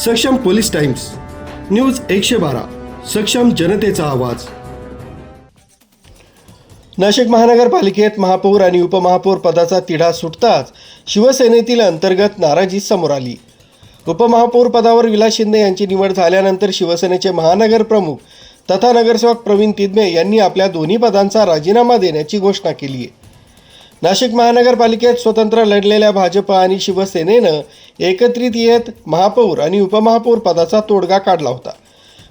सक्षम police times news एकशे बारा सक्षम जनतेचा आवाज. नाशिक महानगरपालिकेत महापौर आणि उपमहापौर पदाचा तिढा सुटताच शिवसेनेतील अंतर्गत नाराजी समोर आली. उपमहापौर पदावर विलास शिंदे यांची निवड झाल्यानंतर शिवसेनेचे महानगर प्रमुख तथा नगरसेवक प्रवीण तिदमे यांनी आपल्या दोन्ही पदांचा राजीनामा देण्याची घोषणा केली आहे नाशिक महानगरपालिकेत स्वतंत्र लढलेल्या भाजप आणि शिवसेनेनं एकत्रित येत महापौर आणि उपमहापौर पदाचा तोडगा काढला होता.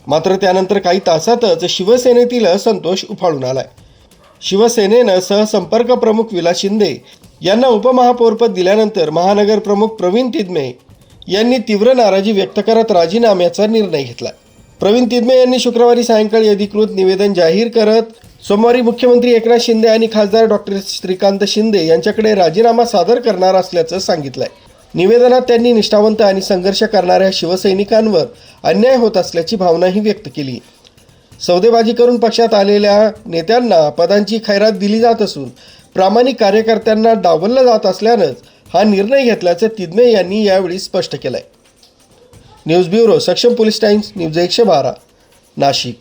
मात्र त्यानंतर काही तासातच शिवसेनेतील असंतोष उफाळून आलाय. शिवसेनेनं सहसंपर्क प्रमुख विलास शिंदे यांना उपमहापौरपद दिल्यानंतर महानगर प्रमुख प्रवीण तिदमे यांनी तीव्र नाराजी व्यक्त करत राजीनाम्याचा निर्णय घेतला. प्रवीण तिदमे यांनी शुक्रवारी सायंकाळी अधिकृत निवेदन जाहीर करत सोमवारी मुख्यमंत्री एकनाथ शिंदे आणि खासदार डॉक्टर श्रीकांत शिंदे यांच्याकडे राजीनामा सादर करणार असल्याचं सांगितलंय. निवेदनात त्यांनी निष्ठावंत आणि संघर्ष करणाऱ्या शिवसैनिकांवर अन्याय होत असल्याची भावनाही व्यक्त केली. सौदेबाजी करून पक्षात आलेल्या नेत्यांना पदांची खैरात दिली जात असून प्रामाणिक कार्यकर्त्यांना डावललं जात असल्यानंच हा निर्णय घेतल्याचं तिदमे यांनी यावेळी स्पष्ट केलंय. News bureau Saksham police times news एकशे बारा नाशिक.